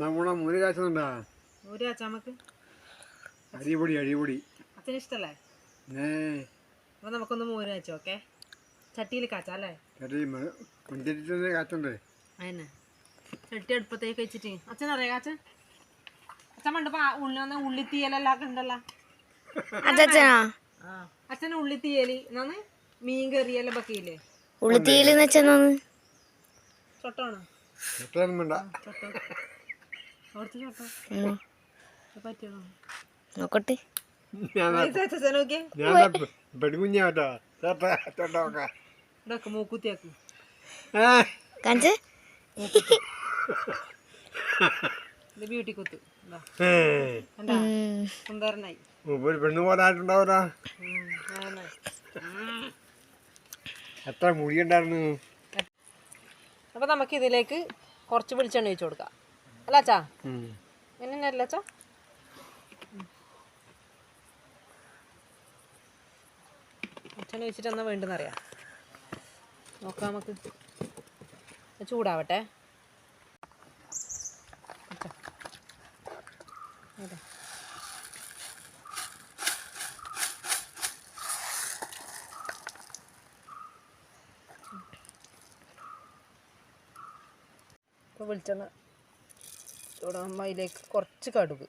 നമ്മുടെ മൂന്ന് കാച്ചുന്നുണ്ടാ? കാച്ചാ നമുക്ക് അടിപൊളി അടിപൊളി. അച്ഛന് ഇഷ്ടല്ലേ ഏ നമുക്കൊന്ന് മോര് കാച്ചോ ഓക്കെ? ചട്ടിയിൽ കാച്ചാ അല്ലേ? ചേട്ടി കാച്ചുണ്ട്? അതന്നെ. ചട്ടി അടുപ്പത്തേക്ക് വെച്ചിട്ട്. അച്ഛൻ അറിയാം അച്ഛൻ അച്ഛൻ പണ്ട് ഉള്ളി വന്ന ഉള്ളി തീയലെല്ലാം ഉണ്ടല്ലോ. അച്ഛൻ ഉള്ളി തീയൽ എന്നാന്ന്? മീൻ കറിയെല്ലാം ബക്കിയില്ലേ ഉള്ളിത്തീലെന്ന് വെച്ചെന്നാന്ന് ചൊട്ടാണോ ചേട്ടനും വേണ്ട. നോക്കട്ടെ. കാണിച്ച്? ബ്യൂട്ടി കുത്തു. സുന്ദരനായി. ഒരു പെണ്ണ്. എത്ര മുടിയുണ്ടായിരുന്നു അപ്പൊ നമുക്ക് ഇതിലേക്ക് കുറച്ച് വെളിച്ചെണ്ണ ഒഴിച്ചു കൊടുക്കാം. അല്ല അച്ഛാ ഉം. എന്നെ അല്ല അച്ഛാ വെളിച്ചെണ്ണ ഒഴിച്ചിട്ട് എന്നാ വേണ്ടെന്നറിയാം നോക്കാം നമുക്ക് ചൂടാവട്ടെ. അതെ. ഇപ്പോൾ ചൂടാകുമ്പോൾ അതിലേക്ക് കുറച്ച് കടുക്.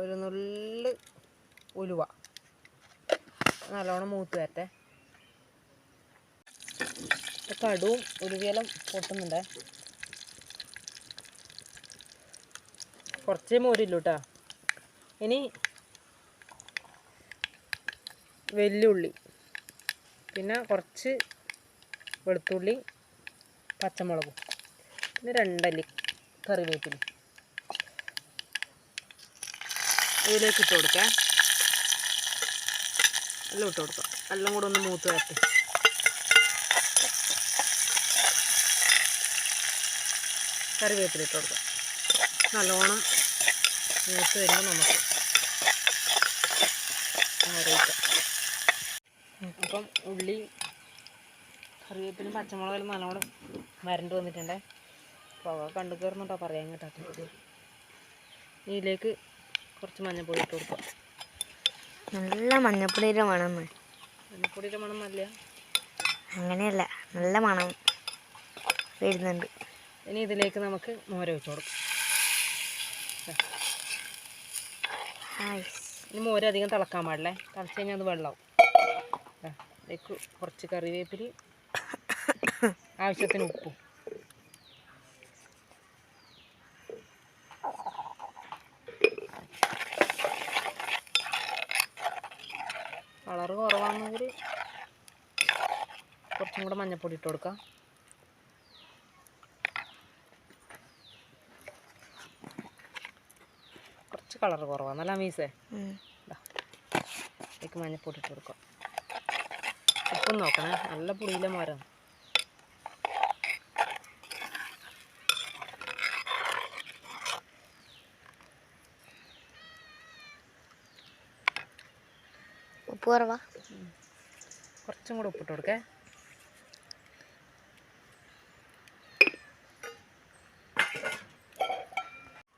ഒരു നുള്ള് ഉലുവ. നല്ലോണം മൂത്ത് വരട്ടെ. കടുവും ഉലുവിയെല്ലാം പൊട്ടുന്നുണ്ടേ. കുറച്ചേ മോരില്ലൂ കേട്ടോ ഇനി വെല്ലുള്ളി. പിന്നെ കുറച്ച് വെളുത്തുള്ളി പച്ചമുളകും പിന്നെ രണ്ടല്ലി കറിവേപ്പില. ഇതിലേക്ക് ഇട്ട് കൊടുക്കാം. എല്ലാം ഇട്ട് കൊടുക്കാം. എല്ലാം കൂടെ ഒന്ന് മൂത്ത് വരട്ടെ. കറിവേപ്പില ഇട്ട് കൊടുക്കാം. നല്ലോണം മൂത്ത് വരുമ്പോൾ നമുക്ക് അപ്പം ഉള്ളി കറിവേപ്പിലും പച്ചമുളകും നല്ലോണം വരണ്ട് വന്നിട്ടുണ്ടേ. പുക കണ്ടു കയറുന്നുണ്ടോ പറയാൻ കേട്ടോ ഇതിലേക്ക് കുറച്ച് മഞ്ഞൾപ്പൊടി ഇട്ട് കൊടുക്കാം. നല്ല മഞ്ഞപ്പൊടിയുടെ മണം മഞ്ഞപ്പൊടിയുടെ മണം നല്ല അങ്ങനെയല്ല നല്ല മണം വരുന്നുണ്ട്. ഇനി ഇതിലേക്ക് നമുക്ക് മോര വെച്ച് കൊടുക്കാം. ഇനി മോര അധികം തിളക്കാൻ പാടില്ലേ. തിളച്ച് കഴിഞ്ഞാൽ അത് വെള്ളമാവും ഇതിലേക്ക് കുറച്ച് കറിവേപ്പില ആവശ്യത്തിന് ഉപ്പ്. കളറ് കുറവാണെങ്കിൽ കുറച്ചും കൂടെ മഞ്ഞൾപ്പൊടി ഇട്ട് കൊടുക്കാം. കുറച്ച് കളറ് കുറവാന്നല്ല മീസേ. ഇതിലേക്ക് മഞ്ഞപ്പൊടി ഇട്ട് കൊടുക്കാം. ഉപ്പും നോക്കണേ. നല്ല പുളിയിലെ മരം ഉപ്പ് കുറവാ കുറച്ചും കൂടെ ഉപ്പിട്ട് കൊടുക്കേ.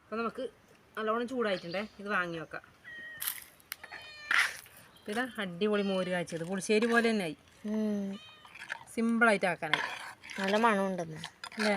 അപ്പം നമുക്ക് നല്ലോണം ചൂടായിട്ടുണ്ടേ. ഇത് വാങ്ങി വെക്കാം. പിന്നെ ഇതാ അടിപൊളി മോര് കാച്ചത് പുളിശ്ശേരി പോലെ തന്നെ ആയി. സിമ്പിളായിട്ട് ആക്കാനായി. നല്ല മണമുണ്ടെന്നേ. അല്ലേ?